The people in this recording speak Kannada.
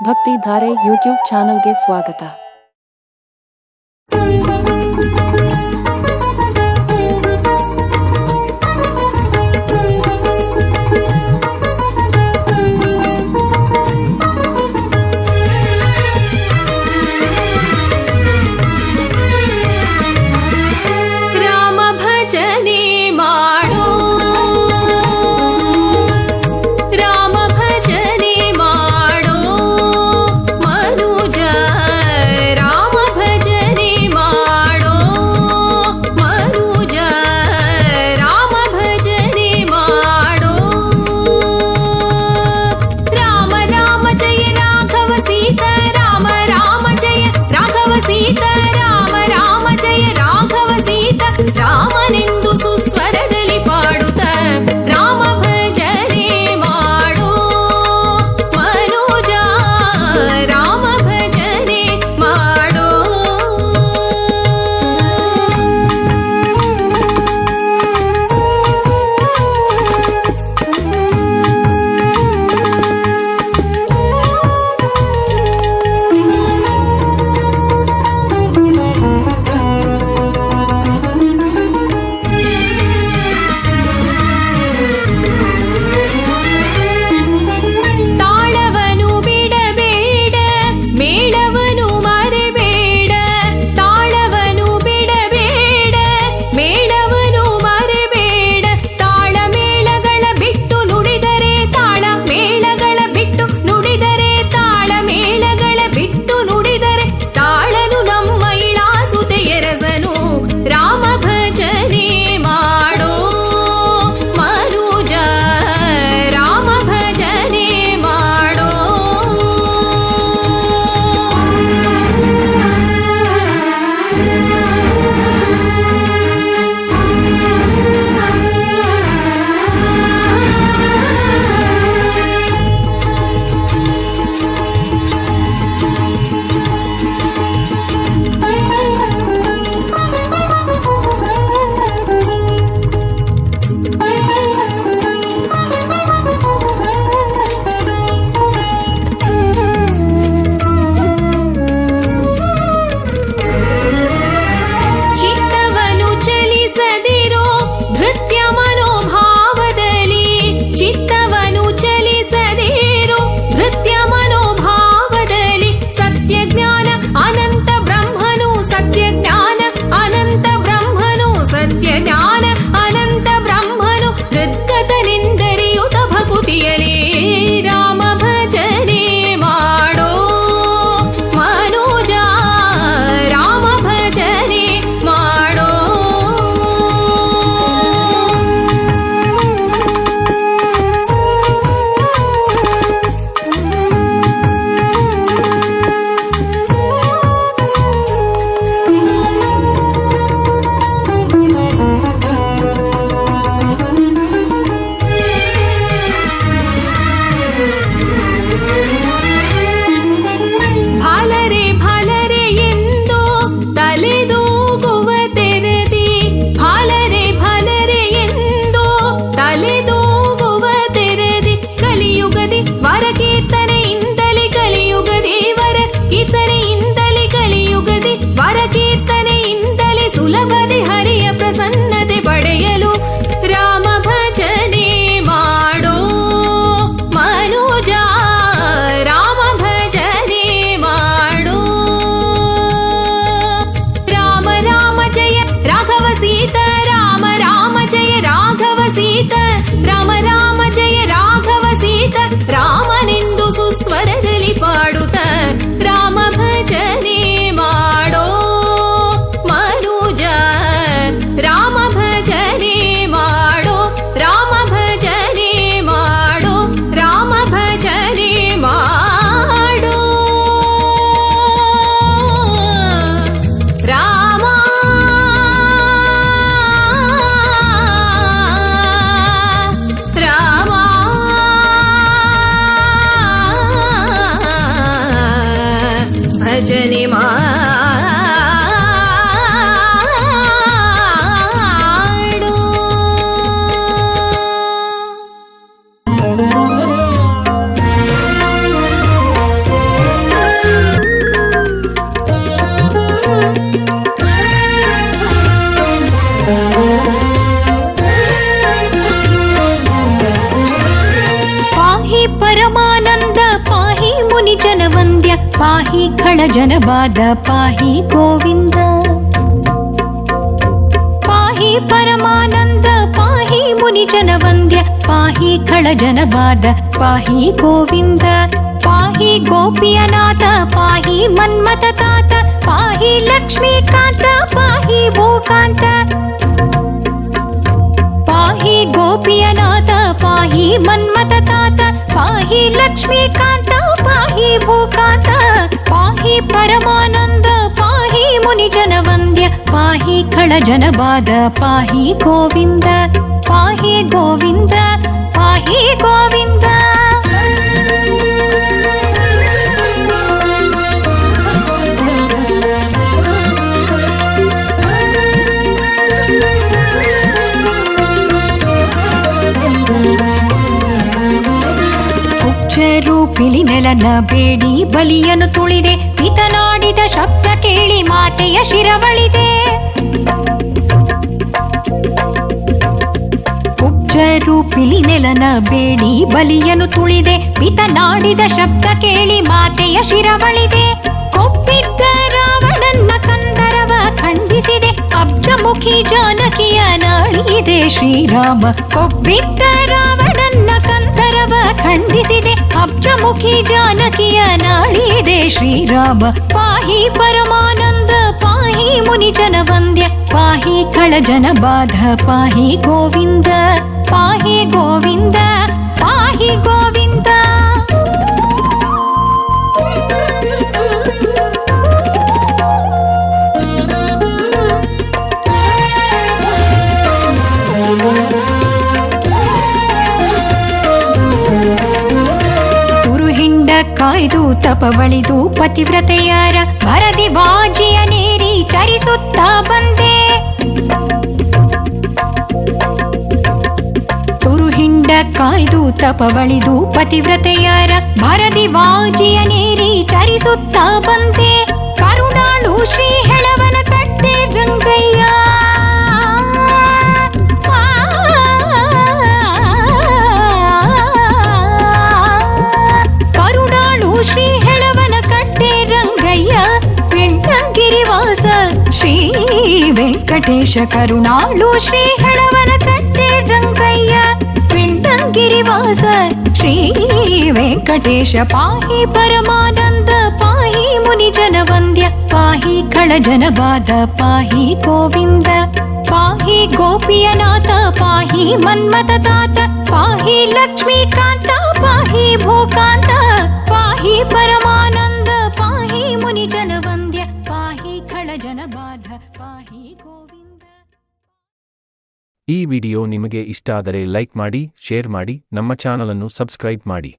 भक्ति धारे यूट्यूब चानल स्वागत గీత రామ రామ జయ రాఘవ సీత. రామనిందు సుస్వరదలి పాడు. भजनि मा पाहि खळजनबाद पाहि गोविन्द पाहि परमानन्द पाहि मुनिजनवन्द्य पाहि खळजनबाद पाहि गोविन्द पाहि गोपीयनाथ पाहि मन्मथतात पाहि लक्ष्मीकान्त पाहि भूकान्त पाहि गोपीयनाथ पाहि मन्मथतात पाहि लक्ष्मीकान्त पाहि भूकान्त पाहि परमानन्द पाहि मुनिजनवन्द्य पाहि खळजनबाद पाहि गोविन्द पाहि गोविन्द पाहि गोविन्द ರೂಪಿಲಿ ನೆಲನ ಬೇಡಿ ಬಲಿಯನು ತುಳಿದೆ. ಪಿತನಾಡಿದ ಶಬ್ದ ಕೇಳಿ ಮಾತೆಯ ಶಿರವಳಿದೆ ರೂಪಿಲಿ ನೆಲನ ಬೇಡಿ ಬಲಿಯನು ತುಳಿದೆ. ಪಿತನಾಡಿದ ಶಬ್ದ ಕೇಳಿ ಮಾತೆಯ ಶಿರವಳಿದೆ ಒಪ್ಪಿದ್ದ ರಾವಣನ್ನ ಕಂದರವ ಖಂಡಿಸಿದೆ. ಅಬ್ಜಮುಖಿ ಜಾನಕಿಯ ನಾಳಿದೆ ಶ್ರೀರಾಮ. ಕೊಬ್ಬಿದ್ದ ರಾವಣನ್ನ ಕಂದರವ ಖಂಡಿಸಿದೆ ಅಬ್ಜಮುಖಿ ಜಾನಕಿಯ ನಾಳಿದೆ ಶ್ರೀರಾಮ ಪಾಹಿ ಪರಮಾನಂದ ಪಾಹಿ ಮುನಿಜನ ವಂದ್ಯ ಪಾಹಿ ಖಳಜನ ಬಾಧ ಪಾಹಿ ಗೋವಿಂದ ಪಾಹಿ ಗೋವಿಂದ ಕಾಯ್ದು ತಪವಳಿದು ಪತಿವ್ರತೆಯರ ಭರದಿ ಬಾಜಿಯ ನೀರಿ ಚರಿಸುತ್ತಾ ಬಂದೆ. ತುರುಹಿಂಡ ಕಾಯ್ದು ತಪವಳಿದು ಪತಿವ್ರತೆಯರ ಭರದಿ ವಾಜಿಯ ನೀರಿ ಚರಿಸುತ್ತಾ ಬಂದೆ. ಕರುಣಾಳು ಶ್ರೀ ಹೆಳವನ ಕಟ್ಟೆ ರಂಗಯ್ಯ వెంకటేశ కరుణాళు శ్రీహళవన కట్టే वेङ्कटेश करुणालु श्री हलवय्य పాహి श्री वेङ्कटेश पाहि परमानन्द पाहि मुनिजनवन्द्य पाहि పాహి గోవింద పాహి గోపియనాథ పాహి మన్మత తాత పాహి లక్ష్మీకాంత పాహి భూకాంత ಈ ವಿಡಿಯೋ ನಿಮಗೆ ಇಷ್ಟಾದರೆ ಲೈಕ್ ಮಾಡಿ ಶೇರ್ ಮಾಡಿ ನಮ್ಮ ಚಾನಲನ್ನು ಸಬ್ಸ್ಕ್ರೈಬ್ ಮಾಡಿ.